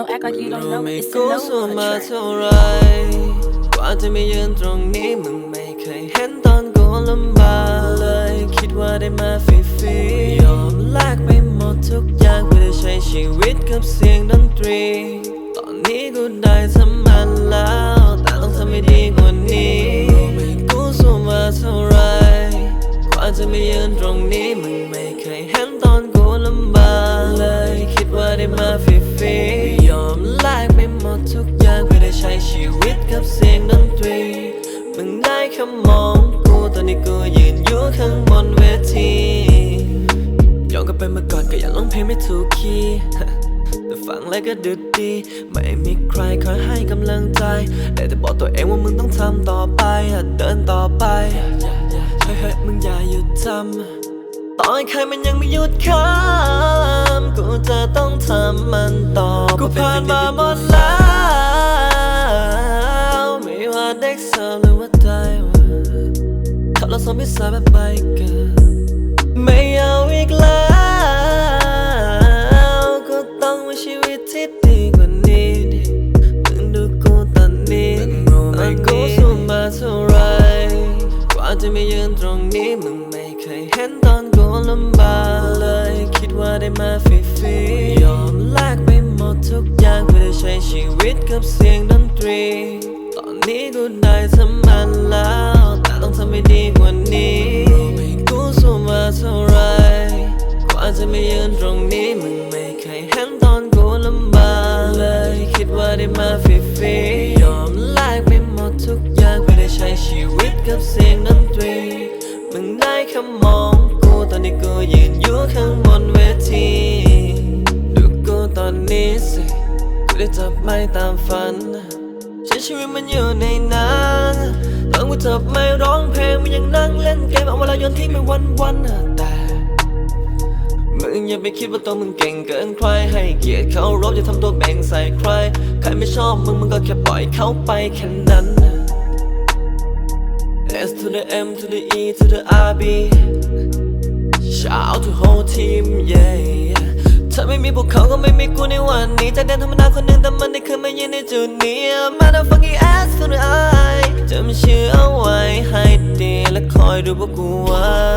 Don't act like you don't รู้ know ไม่ it's a กู no สู้มา contract. เท่าไรกว่าจะมายืนตรงนี้มึงไม่เคยเห็นตอนกูลำบากเลย คิดว่าได้มาฟรีๆยอมแลกไปหมดทุกอย่างเพื่อได้ใช้ชีวิตกับเสียงดนตรี ตอนนี้กูได้ทำมันแล้ว แต่ต้องทำให้ดีกว่านี้รู้ไหม่กูสู้มาเท่าไรกว่าจะมายืนตรงนี้มึงไม่เคย ชีวิตกับเสียงดนตรี มึงได้แค่มองกูตอนนี้กูยืนอยู่ข้างบนเวทีย้อนกลับไปเมื่อก่อนก็อยากร้องเพลงไม่ถูกคีย์แต่ฟังแล้วก็ดึดดี ไม่มีใครคอยให้กำลังใจได้แต่บอกตัวเองว่ามึงต้องทำต่อไปหัดเดินต่อไปเฮ้ยเฮ้ยมึงอย่าหยุดทำต่อให้ใครมันยังไม่หยุดคำกูจะต้องทำมันต่อ กูผ่านมาหมดแล้ว แบบไปกันไม่เอาอีกแล้วก็ต้องมีชีวิตที่ดีกว่านี้ดิมึงดูกูตอนนี้ตอนกูสู้มาเท่าไรกว่าจะมายืนตรงนี้มึงไม่เคยเห็นตอนกูลำบากเลย คิดว่าได้มา งได้แค่มองกูตอนนี้กูยืนอยู่ข้างบนเวทีดูกูตอนนี้สิกูได้จับไม้ตามฝันใช้ชีวิตมันอยู่ในนั้นตอนกูจับไม้ร้องเพลงมันยังนั่งเล่นเกมเอาเวลาโยนทิ้งไปวันๆแต่มึงอย่าไปคิดว่าตัวมึงเก่งเกินใครให้เกียรติเขารบอย่าทำตัวแบ่งใส่ใคร ใครไม่ชอบมึงมึงก็แค่ปล่อยเขาไปแค่นั้น S to the M to the E to the R B Shout out to whole team yeah ถ้าไม่มีพวกเขาก็ไม่มีกูในวันนี้จากเดินธรรมดาคนหนึ่งแต่มันได้ขึ้นมายืนในจุดนี้ Motherfucking S to the I จำชื่อเอาไว้ให้ดีและคอยดูพวกกูไว้